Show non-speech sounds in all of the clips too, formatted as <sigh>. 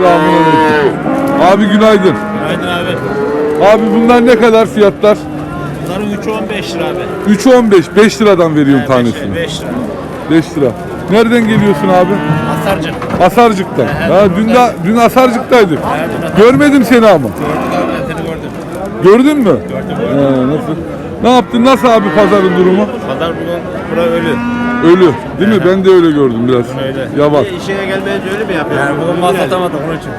Selamünaleyküm. Abi günaydın. Günaydın abi. Abi bunlar ne kadar fiyatlar? Bunların 3'ü 15 lira abi. 3'ü 15, 5 liradan veriyorum tanesini. 5 lira. 5 lira. Nereden geliyorsun abi? Asarcık. Asarcık'tan. Ha, dün de dün Asarcık'taydık. Görmedim seni ama. Gördük abi seni gördüm. Gördün mü? Gördüm. nasıl? Ne yaptın? Nasıl abi pazarın durumu? Pazar bugün bura ölü. Ölü. Değil mi? Ben de öyle gördüm biraz. Öyle. Yavan. İşine gelmeyince öyle mi yapıyorsun? Yani bugün mal satamadık onun için.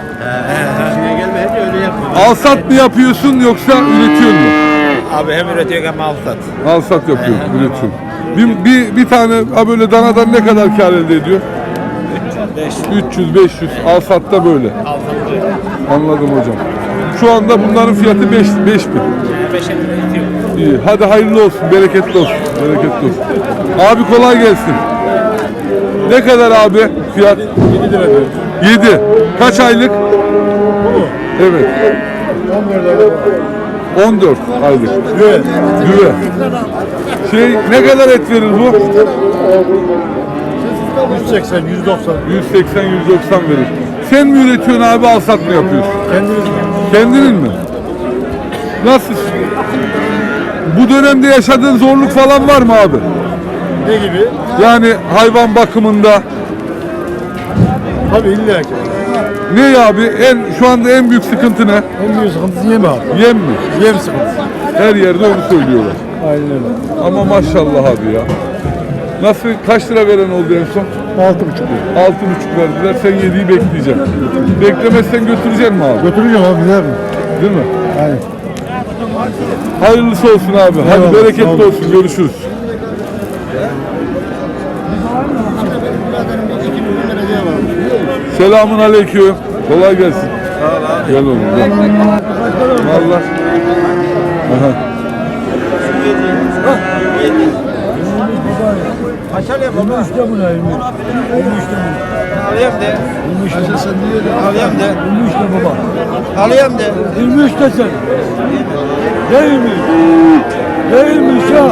İşine gelmeyince öyle yapıyorsun. Alsat mı yapıyorsun yoksa üretiyor mu? Abi hem üretiyor hem mal sat. Alsat yapıyor, üretiyor. Bir, bir, bir tane ha böyle danadan ne kadar kar elde ediyor? 500. 300, 500. Alsatta böyle. Al satıyor. Anladım hocam. Şu anda bunların fiyatı 5 5 bin. 5 lira itiyor. İyi. Hadi hayırlı olsun, bereketli olsun. Bereketli olsun. Abi kolay gelsin. Ne kadar abi fiyat? 7 lira. 7. Kaç aylık? Evet. 14 aylık. Düve. Düve. Şey ne kadar et verir bu? 180, 190. 180 190 verir. Sen mi üretiyorsun abi alsat mı yapıyorsun? Kendiniz Kendinin mi? Nasıl? Bu dönemde yaşadığın zorluk falan var mı abi? Ne gibi? Yani hayvan bakımında Tabii illa ki. ne abi? En şu anda en büyük sıkıntı ne? En büyük sıkıntısı yem abi. Yem mi? Yem sıkıntısı. Her yerde onu söylüyorlar. Aynen öyle. Ama maşallah abi ya. Nasıl kaç lira veren oldu en son? 6,5 lira. Altı buçuk verdiler. Sen yediği bekleyeceksin. Beklemezsen götüreceksin mi abi? Götüreceğim abi ne yapayım? Değil mi? Aynen. Hayırlısı olsun abi. Hadi Eyvallah, bereketli olsun. Görüşürüz. Selamun aleyküm. Kolay gelsin. Gel oğlum gel. Valla. Aha. İşte bu ne? Alayım de. Alayım de. 23 de baba. Alayım de. 23 de sen. Değil mi? Değil mi ya?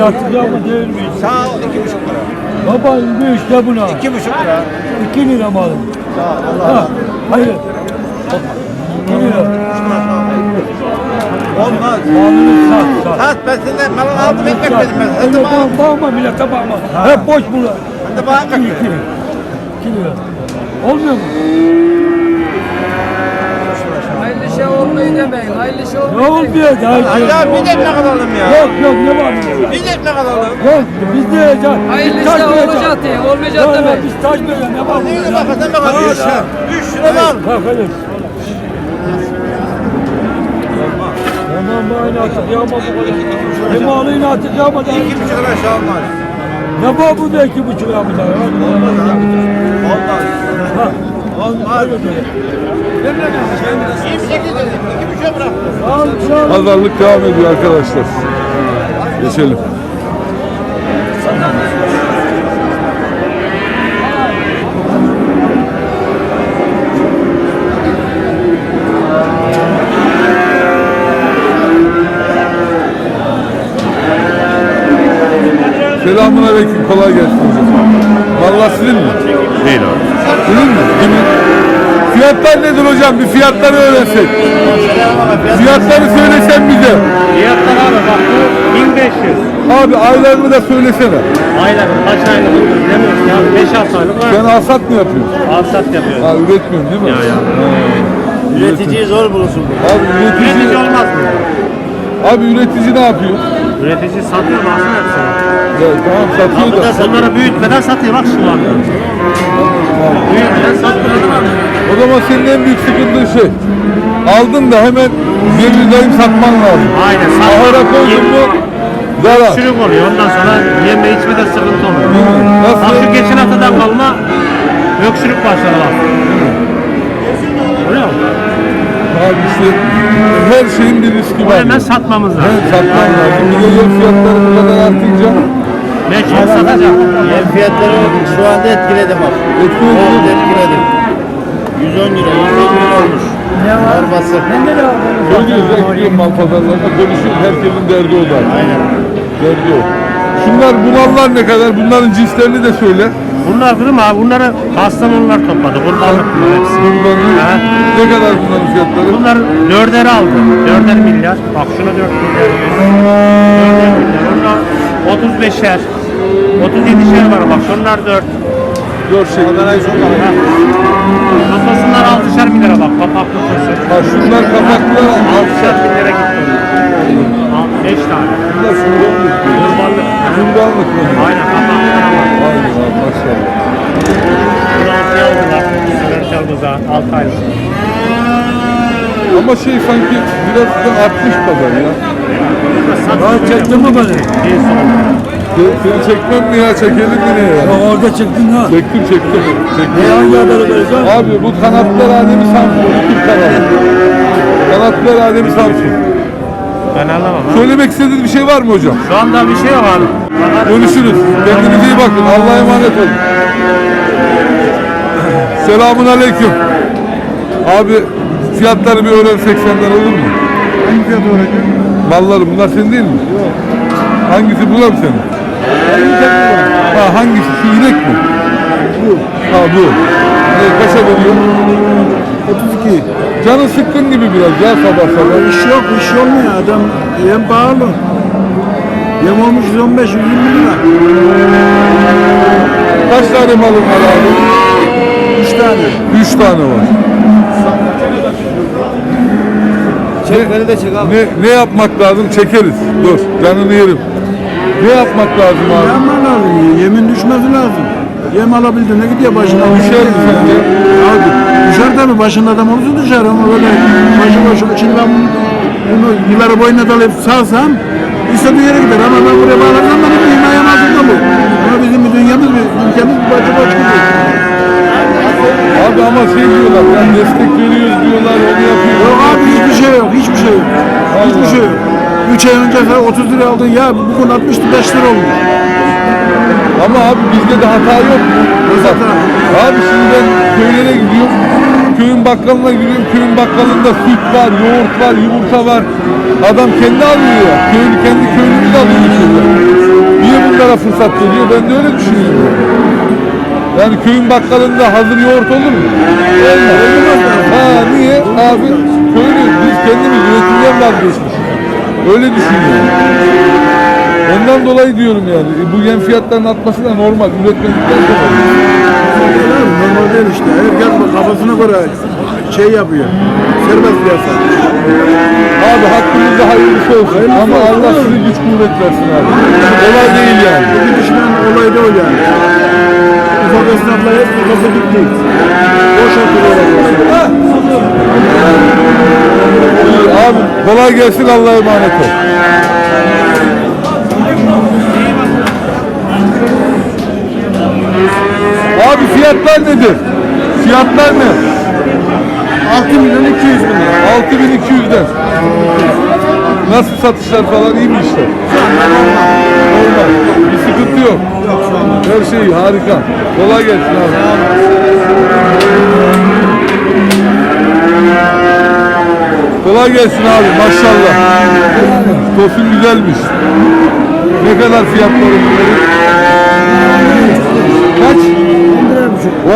Yatırdı ama değil mi? Sağ ol. iki buçuk lira. Baba 23 de buna. İki buçuk lira. 2 lira mı alın? Ha, hayır. 2 lira. Olmaz. Malını sat, sat. Sat ben senden malını aldım ekmek verdim ben. Öyle bağ- Bağırma millete bağırma. Hep boş bunlar. Sen de bana ekmek 2 ver. lira. 2 lira. Olmuyor mu? Şey olmayı demeyin. Hayırlı şey Ne olmayı demeyin. olmuyor? Daha Hadi abi bir de ekmek alalım ya. Yok yok ne var? Bir de ekmek alalım. Yok biz de yiyeceğiz. Hayırlı vereceğiz. olacak diye. Olmayacak demeyin. biz taş veriyoruz ne var? Neyine bakarsan bak hadi ya. Üç lira al. Bak hadi. Tamam bu aynı artık yağma bu kadar. Ne malıyla artık yağma da. İki buçuk lira aşağı olmaz. Ne var bu da iki buçuk yağma da. Olmaz. Ha. Olmaz. Al. Pazarlık devam ediyor arkadaşlar. Geçelim. Selamun aleyküm. Kolay gelsin Vallahi sizin mi? Değil abi. Sizin mi? Kimin? Fiyatlar nedir hocam? Bir fiyatları öğrensek. Fiyatları söylesen bize. Fiyatlar abi bak bu 1500. Abi aylarını da söylesene. Aylar kaç aylık demiyoruz ya 5-6 aylık var. Sen alsat mı yapıyorsun? Alsat yapıyoruz. Ha üretmiyorsun değil mi? Ya, ya. Ha. Üreticiyi zor bulursun. Abi üretici, Üretici olmaz mı? Abi üretici ne yapıyor? Üretici satıyor baksana hepsini. Ya, tamam satıyor da da. onları büyütmeden satıyor bak şu anda. Büyütmeden satıyor. O zaman senin en büyük sıkıntın şey. Aldın da hemen yeminleyim satman lazım. Aynen Ahıra koydun mu zarar. Çürük oluyor ondan sonra yeme içmede sıkıntı oluyor. Değil mi? Bak Nasıl? şu geçen haftadan kalma öksürük başladı bak. Görüyor musun? Abi işte her şeyin bir riski var. hemen satmamız lazım. satman lazım. Bir de yem fiyatları bu kadar artınca Mecbur satacak. Yem fiyatları şu anda etkiledi bak. etkiledi. Evet etkiledi. 110 lira, 150 lira olmuş. Ne var? Torbası. Söylüyoruz ya gidiyorum mal pazarlarına konuşuyoruz. Herkesin derdi o da. Aynen. Derdi o. Şunlar bunallar ne kadar? Bunların cinslerini de söyle. Bunlar kırım abi. Bunları Kastamonular topladı. Kurbanlık bunlar hepsi. Kurbanı. Ha. Ne kadar bunların fiyatları? Bunlar dörder aldı. Dörder milyar. Bak şuna dört milyar. Dörder milyar. Onlar otuz beşer. Otuz yedişer var bak. Şunlar dört. Dört şey. Ha. Kafasından altışar bin lira bak. Kapak kafası. Ha şunlar kapaklı. Altışar bin lira gitti. Beş tane. Bunlar Kurbanlık. Kurbanlık mı? Aynen kapaklara bak. Aynen abi maşallah. Bunu altıya aldılar. Çaldıza. Altı aylık. Ama şey sanki biraz da artmış pazar ya. Ya çektin mi beni? Bir son. Se- Seni çekmem mi ya? Çekelim mi ne ya? Ya orada çektin ha. Çektim çektim. Ne çektim. hangi haberi vereceğim? Abi bu kanatlar alemi Samsun. Türk kanalı. Kanatlar alemi Samsun. Ben anlamam ha. Söylemek istediğiniz bir şey var mı hocam? Şu anda bir şey yok abi. Görüşürüz. Kendinize iyi bakın. Allah'a emanet olun. Selamun aleyküm. Abi fiyatları bir öğrensek senden olur mu? Hangi fiyat öğretmen? Malları bunlar senin değil mi? Yok. Hangisi bu da mı senin? Ha hangisi? Şu inek mi? Bu. Ha bu. Ne, kaça veriyor? 32. Canın sıkkın gibi biraz ya sabah sabah. İş yok, iş olmuyor. Adam yem pahalı. Yem olmuş 115 120 lira. Kaç tane malın var abi? 3 tane. Üç tane var. Çek beni de çek abi. Ne, ne yapmak lazım? Çekeriz. Dur canını yerim. Ne yapmak lazım abi? Yapman lazım. Yemin düşmesi lazım. Yem alabildiğine gidiyor başına. Düşer mi sence? Abi düşer tabii başında adam olursa düşer ama böyle başı başı şimdi ben bunu, yılları boyuna dalayıp salsam istediği yere gider ama ben buraya bağlarsam benim himayem altında bu. Ama bizim bir dünyamız bir ülkemiz bir başka başka gibi. Abi ama şey diyorlar ya destek veriyoruz diyorlar onu yapıyoruz. Yok abi hiçbir şey yok hiçbir şey yok. Hiçbir şey yok. 3 ay önce sen 30 lira aldın ya bugün 65 lira olmuş. Ama abi bizde de hata yok hata? Abi şimdi ben köylere gidiyorum. Köyün bakkalına gidiyorum. Köyün bakkalında süt var, yoğurt var, yumurta var. Adam kendi alıyor. Köylü kendi köylünü de alıyor. Niye bunlara fırsat veriyor? Ben de öyle düşünüyorum. Yani köyün bakkalında hazır yoğurt olur mu? Olmaz. Ha niye? Abi köylü biz kendimiz üretimden vazgeçmişiz. Öyle düşünüyorum. Ondan dolayı diyorum yani. E, Bu yem fiyatlarının artması da normal. Üretmedikten sonra. Normal değil işte. Herkes kafasına göre şey yapıyor. Serbest piyasa. Abi hakkımızda hayırlısı olsun. Ama Allah size güç kuvvet versin abi. Kolay değil yani. Bir düşünen olay da o yani. Ufak esnaflar hep kafası gitti. Boş oturuyorlar. Abi kolay gelsin Allah'a emanet ol. Abi fiyatlar nedir? Fiyatlar ne? 6 milyon 200 bin lira. 6200'den. Nasıl satışlar falan iyi mi işler? Yok. Her şey harika. Kolay gelsin abi. Kolay gelsin abi maşallah. Tosun güzelmiş. Ne kadar fiyatları bunların? Kaç?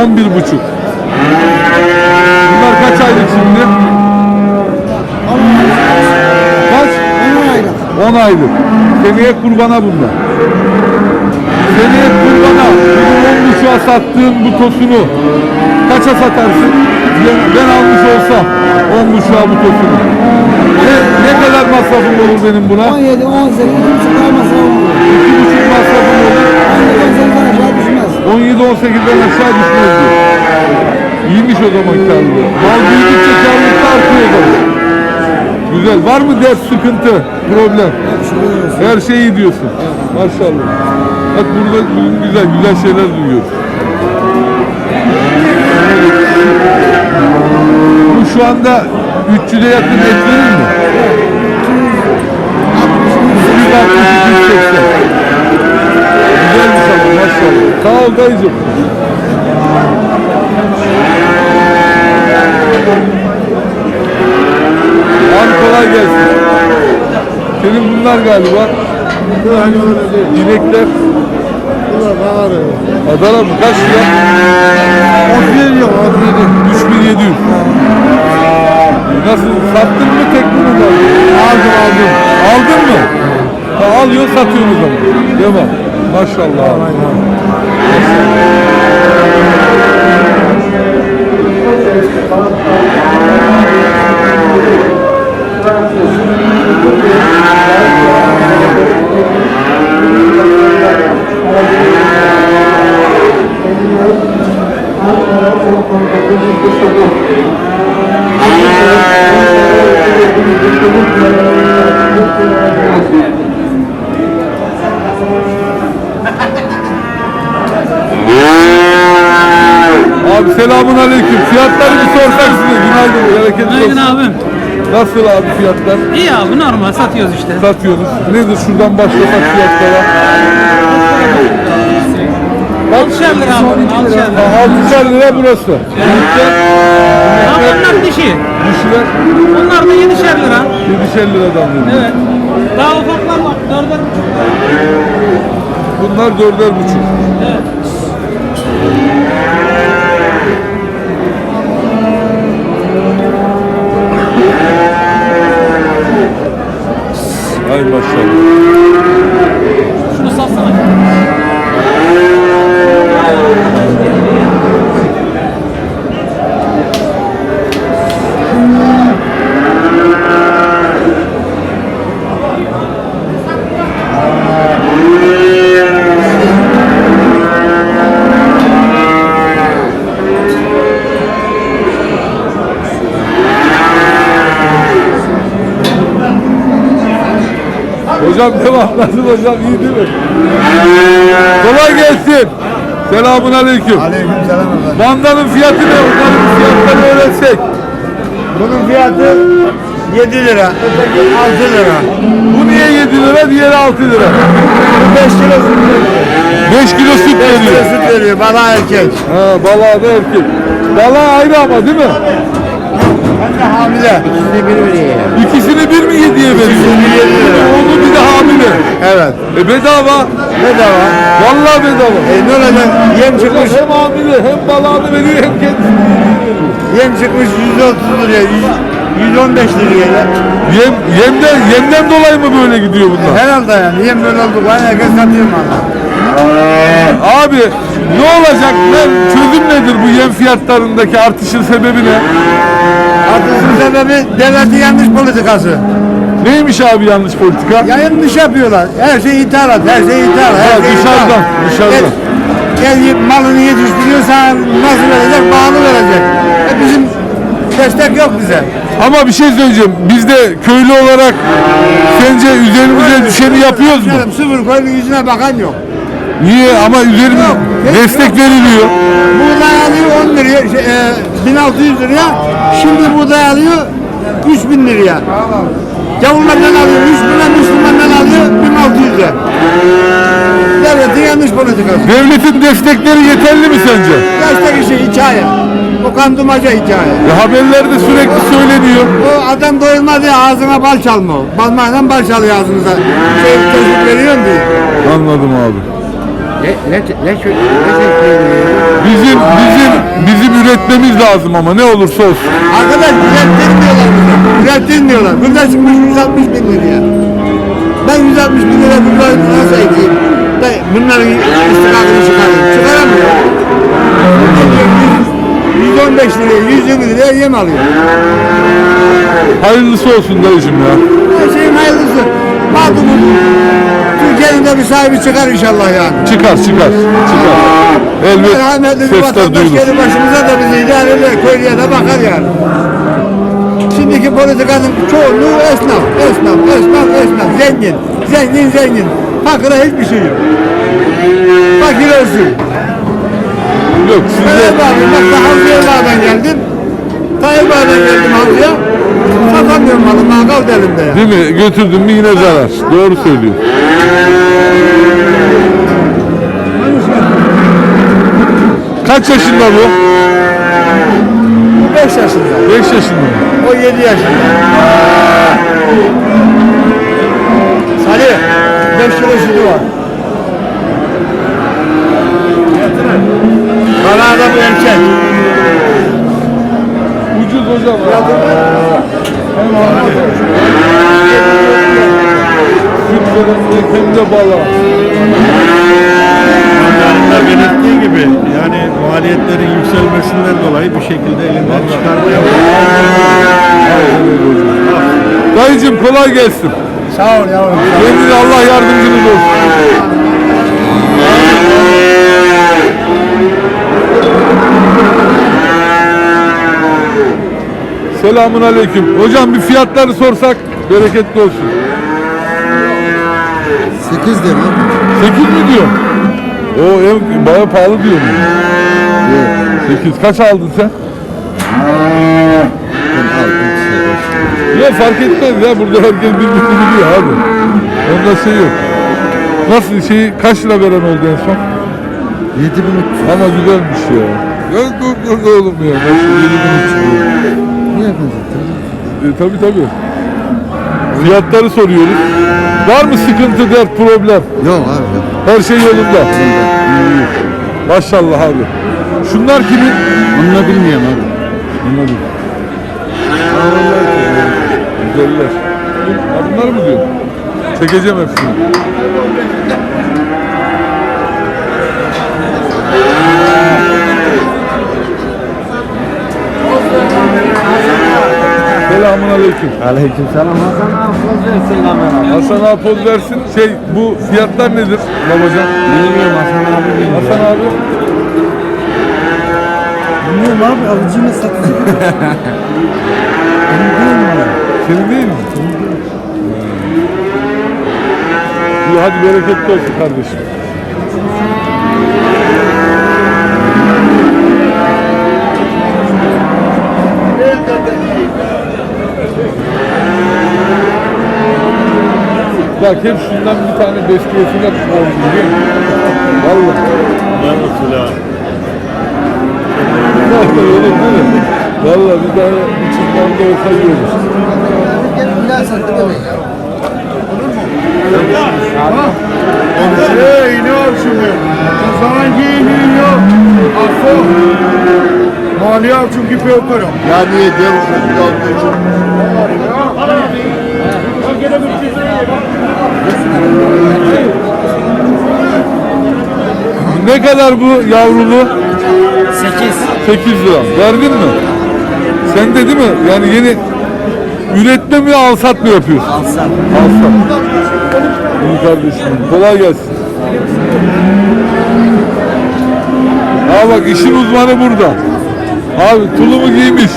11 buçuk. Bunlar kaç aylık şimdi? Kaç? 10 aylık. Seneye kurbana bunlar. Seneye kurbana benim 10 buçuğa sattığım bu tosunu kaça satarsın? Ben, almış olsam 10 buçuğa bu tosunu. Ne, ne kadar masrafım olur benim buna? 17, 18, buçuk kalmasa olmuyor. 2,5 masrafım olur. 17, 18 aşağı düşmez. 17-18'den aşağı düşmez diyor. İyiymiş o zaman karlı. Mal büyüdükçe karlılık artıyor o zaman. Güzel. Var mı dert, sıkıntı, problem? Her şey iyi diyorsun. Maşallah. Bak burada bugün güzel, güzel şeyler duyuyoruz. Bu şu anda 300'e yakın et verir mi? 260-280. Güzelmiş ama maşallah. Sağ ol dayıcım. Abi kolay gelsin. Senin bunlar galiba. İnekler. Adana mı? Kaç lira? 37 yok 37. 3700. Nasıl? Sattın mı tek mi aldın? Aldım aldım. Aldın mı? Ha, alıyor satıyorsun o zaman. Devam. Maşallah. abi. Abi selamun aleyküm. Fiyatları bir sorsak size. Günaydın. Olsun. Günaydın abim. Nasıl abi fiyatlar? İyi abi normal satıyoruz işte. Satıyoruz. Nedir şuradan başlasak fiyatlara? Altışar lira abi. Altışar lira. Ha, 6'şer lira burası. Abi onlar dişi. dişiler Onlar da yedişer lira. 7'şer liradan veriyor. Evet. Daha ufaklar var. Dörder buçuk. Bunlar dörder buçuk. Evet. Ay maşallah. Şunu satsana. Hocam devam. Nasıl hocam? İyi değil mi? Kolay gelsin. Selamun aleyküm. Aleyküm selam efendim. Mandanın fiyatı ne? Onların fiyatlarını öğrensek. Bunun fiyatı 7 lira, öteki 6 lira. Bu niye 7 lira, diğeri 6 lira? 5 kilo süt veriyor. 5 kilo süt 5 kilo veriyor. süt veriyor, bana erkek. Ha, balığa da erkek. Balığa ayrı ama değil mi? Ben de hamile. İkisini bir veriyor. İkisini bir mi yediye veriyor? bir yedi lira. Onu bir de hamile. Evet. E bedava. Bedava. Vallahi bedava. E ne olacak? Yem çıkmış, Hem hamile hem balağını veriyor hem kendisini yem çıkmış 130 liraya, 100, 115 liraya. Yem, yemden, yemden dolayı mı böyle gidiyor bunlar? Herhalde yani, yem böyle oldu. Ben herkes satıyor bana. Abi ne olacak? Ne, çözüm nedir bu yem fiyatlarındaki artışın sebebi ne? Artısın sebebi devletin yanlış politikası. Neymiş abi yanlış politika? Ya yanlış yapıyorlar. Her şey ithalat, her şey ithalat. Her Ha, şey dışarıdan, ithal. dışarıdan. Gel, gel malını yetiştiriyor sana nasıl verecek? Bağlı verecek. E bizim destek yok bize. Ama bir şey söyleyeceğim. Biz de köylü olarak sence üzerimize düşeni yapıyoruz mu? Sıfır koyun yüzüne bakan yok. Niye? Ama hiç destek veriliyor. Buğday alıyor 10 liraya, şey, e, 1600 liraya. Şimdi buğday alıyor 3000 liraya. Gavurlardan alıyor 3 lira, Müslümandan alıyor 1600 lira. Devletin yanlış politikası. Devletin destekleri yeterli mi sence? Destek işi hikaye. O kandırmaca hikaye. Ya haberlerde sürekli söyleniyor. O adam doyulmaz ya ağzına bal çalma. o. Bal çalıyor ağzınıza. Şey çocuk veriyorsun diye. Anladım abi. Ne, ne, ne, ne, Bizim bizim bizim üretmemiz lazım ama ne olursa olsun. Arkadaş ürettirmiyorlar bize. Ürettirmiyorlar. Burada çıkmış 160 bin liraya. Ben 160 bin lira bunları nasıl ekeyim? Ben bunların istikakını çıkarayım. Çıkaramıyorum. 115 liraya, 120 liraya yem alıyor. Hayırlısı olsun dayıcım ya. Her şeyin hayırlısı. Mağdurun Türkiye'nin de bir sahibi çıkar inşallah yani. Çıkar çıkar çıkar. Elbet Rahmetli bir sesler vatandaş duyulur. gelir başımıza da bizi idare eder, köylüye de bakar yani. Şimdiki politikanın çoğunluğu esnaf, esnaf, esnaf, esnaf, zengin, zengin, zengin. Fakire hiçbir şey yok. Fakir ölsün. Yok Ben sizde hep abi, bak da Havzı'ya bağdan geldim. Tayyip bağdan geldim Havzı'ya. Satamıyorum malı, mangal elimde ya. değil mi? Götürdün mü yine zarar. Doğru söylüyor. Kaç yaşında bu? 5 yaşında, 5 yaşında mı? o 7 yaşında. Salih, 5 kilo sütü var. Kanada bu erkek. Hocam. Hem abi. Süt veren hem de bala. Pazarında belirttiği gibi yani maliyetlerin yükselmesinden dolayı bir şekilde elinden çıkarmaya Dayıcım kolay gelsin. Sağ ol yavrum. Kendine Allah yardımcınız olsun. Selamun aleyküm. Hocam bir fiyatları sorsak bereketli olsun. 8 lira. 8 mi diyor? O ev baya pahalı diyor mu? 8. Kaç aldın sen? Ya fark etmez ya burada herkes birbirini biliyor abi. Onda şey yok. Nasıl şey kaç lira veren oldu en son? 7300. Ama güzelmiş ya. Ya dur dur dur oğlum ya. Nasıl 7300 diyor. Niye benzettin? E, tabii tabii. Fiyatları soruyoruz. Var mı sıkıntı, dert, problem? Yok abi yok. Her şey yolunda. İyi. Maşallah abi. Şunlar kimin? Onu da bilmiyorum abi. Anladım. Güzeller. Ha bunlar mı diyor? Çekeceğim hepsini. Selamun aleyküm. Aleyküm selam. Hasan abi poz versin kamera. Hasan abi poz versin. Şey bu fiyatlar nedir babacan? Bilmiyorum Hasan abi bilmiyorum. Hasan abi Bilmiyorum abi alıcıyla satıcı. <laughs> senin değil mi? İyi hadi bereketli olsun kardeşim. Bak hep şundan bir tane bestiyesiyle oldu biliyor musun? Vallahi. Nasıl abi? Vallahi öyle değil mi? Vallahi bir tane bir çıkmanda olsa iyi olur. Hey ne var şimdi? Zaman giyiniyor. Affo. Maliye al çünkü bir okurum. Ya niye diyor musun? Ne kadar bu yavrulu? 8. 8 lira. Verdin mi? Sen de değil mi? Yani yeni üretme mi alsat mı yapıyorsun? Alsat. Alsat. İyi kardeşim. Kolay gelsin. Ha bak işin uzmanı burada. Abi tulumu giymiş.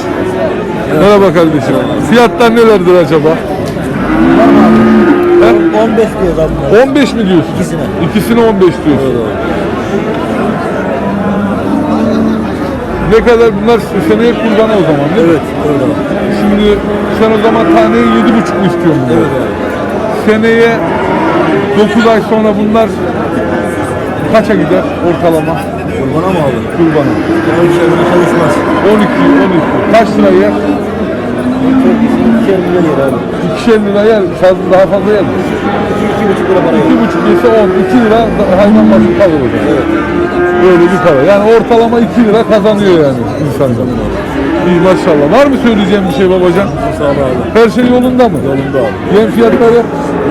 Merhaba kardeşim. Fiyatlar nelerdir acaba? He? 15 diyor adam. 15 mi diyorsun? İkisine. İkisine 15 diyorsun. Ne kadar bunlar seneye kurban o zaman değil mi? Evet öyle. Şimdi sen o zaman taneye yedi buçuk mu istiyorsun? Evet Seneye 9 ay sonra bunlar kaça gider ortalama? Kurbana mı aldın? Kurbana. O işe göre çalışmaz. 12, 12. Kaç lira yer? İki milyon yer abi. İkişer lira yer. Fazla daha fazla yer. İki, iki buçuk lira para İki buçuk yese 10. 2 lira hayvan başı hocam. Evet. Böyle bir para. Yani ortalama 2 lira kazanıyor yani insanlar. İyi maşallah. Var mı söyleyeceğim bir şey babacan? Sağ ol abi. Her şey yolunda mı? Yolunda abi. Yem fiyatları?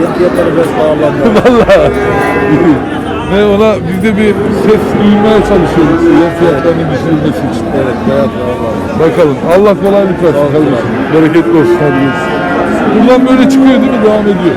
Yem fiyatları biraz pahalandı. <laughs> Vallahi. Ne ona biz de bir ses duyurmaya çalışıyoruz. Yem fiyatlarının düşürülmesi için. Evet beyaz valla. Bakalım. Allah kolaylık versin kardeşim. Bereketli olsun. Hadi görüşürüz. Buradan böyle çıkıyor değil mi? Devam ediyor.